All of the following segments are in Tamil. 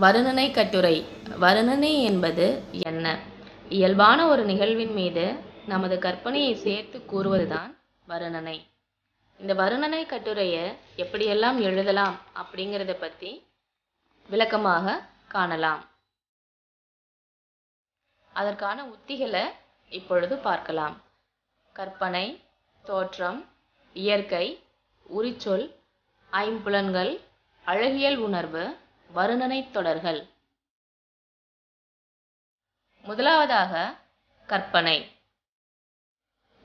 வருணனை கட்டுரை. வருணனை என்பது என்ன? இயல்பான ஒரு நிகழ்வின் மீது நமது கற்பனையை சேர்த்து கூறுவதுதான் வருணனை. இந்த வருணனை கட்டுரையை எப்படியெல்லாம் எழுதலாம் அப்படிங்கிறத பற்றி விளக்கமாக காணலாம். அதற்கான உத்திகளை இப்பொழுது பார்க்கலாம். கற்பனை தோற்றம் இயற்கை உரிச்சொல் ஐம்புலன்கள் அழகியல் உணர்வு வருணனை தொடர்கள். முதலாவதாக கற்பனை.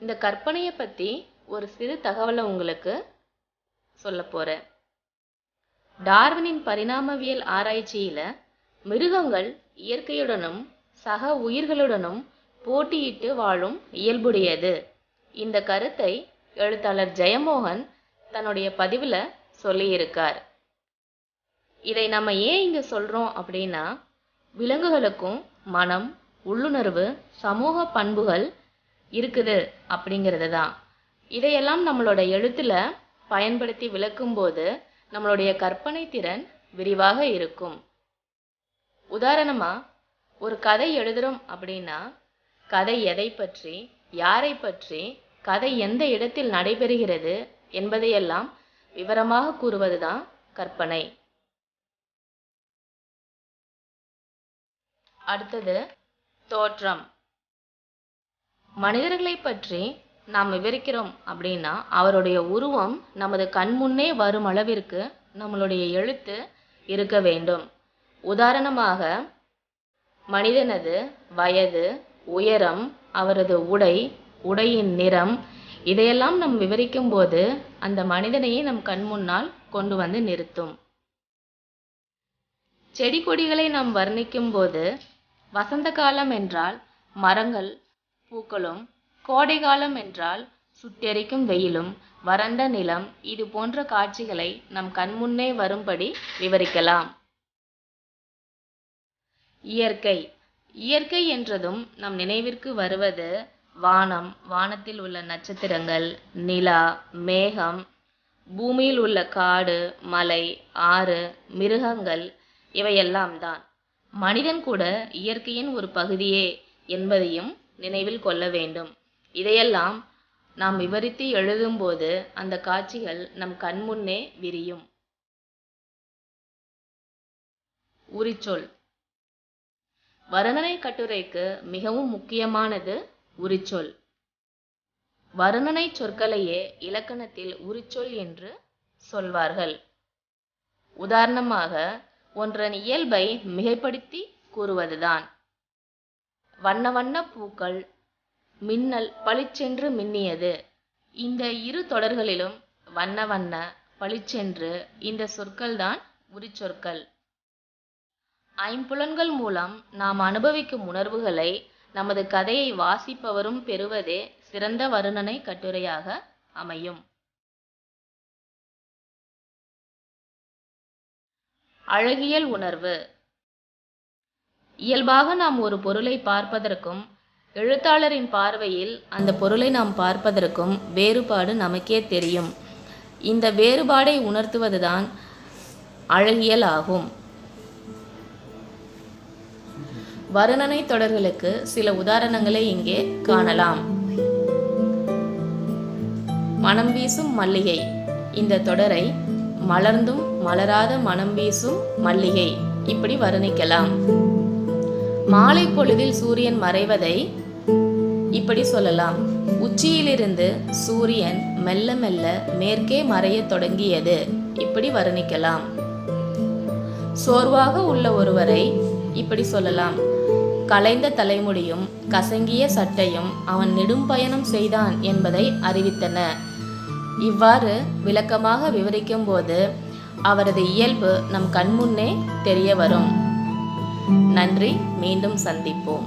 இந்த கற்பனையை பற்றி ஒரு சிறு தகவலை உங்களுக்கு சொல்ல போகிறேன் டார்வினின் பரிணாமவியல் ஆராய்ச்சியில் மிருகங்கள் இயற்கையுடனும் சக உயிர்களுடனும் போட்டியிட்டு வாழும் இயல்புடையது. இந்த கருத்தை எழுத்தாளர் ஜெயமோகன் தன்னுடைய பதிவில் சொல்லியிருக்கார். இதை நம்ம ஏன் இங்கே சொல்கிறோம் அப்படின்னா விலங்குகளுக்கும் மனம் உள்ளுணர்வு சமூக பண்புகள் இருக்குது அப்படிங்கிறது தான். இதையெல்லாம் நம்மளோட எழுத்தில் பயன்படுத்தி விளக்கும்போது நம்மளுடைய கற்பனை திறன் விரிவாக இருக்கும். உதாரணமாக ஒரு கதை எழுதுகிறோம் அப்படின்னா கதை எதை பற்றி யாரை பற்றி கதை எந்த இடத்தில் நடைபெறுகிறது என்பதையெல்லாம் விவரமாக கூறுவதுதான் கற்பனை. அடுத்தது தோற்றம். மனிதர்களை பற்றி நாம் விவரிக்கிறோம் அப்படின்னா அவருடைய உருவம் நமது கண் முன்னே வரும் அளவிற்கு நம்மளுடைய எழுத்து இருக்க வேண்டும். உதாரணமாக மனிதனது வயது உயரம் அவரது உடை உடையின் நிறம் இதையெல்லாம் நம் விவரிக்கும் போது அந்த மனிதனையே நம் கண் முன்னால் கொண்டு வந்து நிறுத்தும். செடி கொடிகளை நாம் வர்ணிக்கும் போது வசந்த காலம் என்றால் மரங்கள் பூக்களும் கோடை காலம் என்றால் சுட்டெரிக்கும் வெயிலும் வறண்ட நிலம் இது போன்ற காட்சிகளை நம் கண்முன்னே வரும்படி விவரிக்கலாம். இயற்கை. இயற்கை என்றதும் நம் நினைவிற்கு வருவது வானம் வானத்தில் உள்ள நட்சத்திரங்கள் நிலா மேகம் பூமியில் உள்ள காடு மலை ஆறு மிருகங்கள் இவையெல்லாம் தான். மனிதன் கூட இயற்கையின் ஒரு பகுதியே என்பதையும் நினைவில் கொள்ள வேண்டும். இதையெல்லாம் நாம் விவரித்து எழுதும்போது அந்த காட்சிகள் நம் கண்முன்னே விரியும். உரிச்சொல். வருணனை கட்டுரைக்கு மிகவும் முக்கியமானது உரிச்சொல். வருணனை சொற்களையே இலக்கணத்தில் உரிச்சொல் என்று சொல்வார்கள். உதாரணமாக ஒன்றன் இயல்பை மிகைப்படுத்தி கூறுவதுதான். வண்ண வண்ண பூக்கள் மின்னல் பளிச்சென்று மின்னியது. இந்த இரு தொடர்களிலும் வண்ண வண்ண பளிச்சென்று இந்த சொற்கள்தான் உரிச்சொற்கள் ஐம்புலன்கள் மூலம் நாம் அனுபவிக்கும் உணர்வுகளை நமது கதையை வாசிப்பவரும் பெறுவதே சிறந்த வருணனை கட்டுரையாக அமையும். அழகியல் உணர்வு. இயல்பாக நாம் ஒரு பொருளை பார்ப்பதற்கும் எழுத்தாளரின் பார்வையில் அந்த பொருளை நாம் பார்ப்பதற்கும் வேறுபாடு நமக்கே தெரியும். இந்த வேறுபாடை உணர்த்துவதுதான் அழகியல் ஆகும். வருணனை தொடர்களுக்கு சில உதாரணங்களை இங்கே காணலாம். மனம் வீசும் மல்லிகை. இந்த தொடரை மலர்ந்தும் மலராத மனம் வீசும் மல்லிகை. இப்படி வர்ணிக்கலாம். மாலை பொழுதில் சூரியன் மறைவதை இப்படி சொல்லலாம். உச்சியிலிருந்து சூரியன் மெல்ல மெல்ல மேற்கே மறையத் தொடங்கியது. இப்படி வர்ணிக்கலாம். சோர்வாக உள்ள ஒருவரை இப்படி சொல்லலாம். கலைந்த தலைமுடியும் கசங்கிய சட்டையும் அவன் நெடும் பயணம் செய்தான் என்பதை அறிவித்தன. இவ்வாறு விளக்கமாக விவரிக்கும் போது அவரது இயல்பு நம் கண்முன்னே தெரிய வரும் நன்றி மீண்டும் சந்திப்போம்.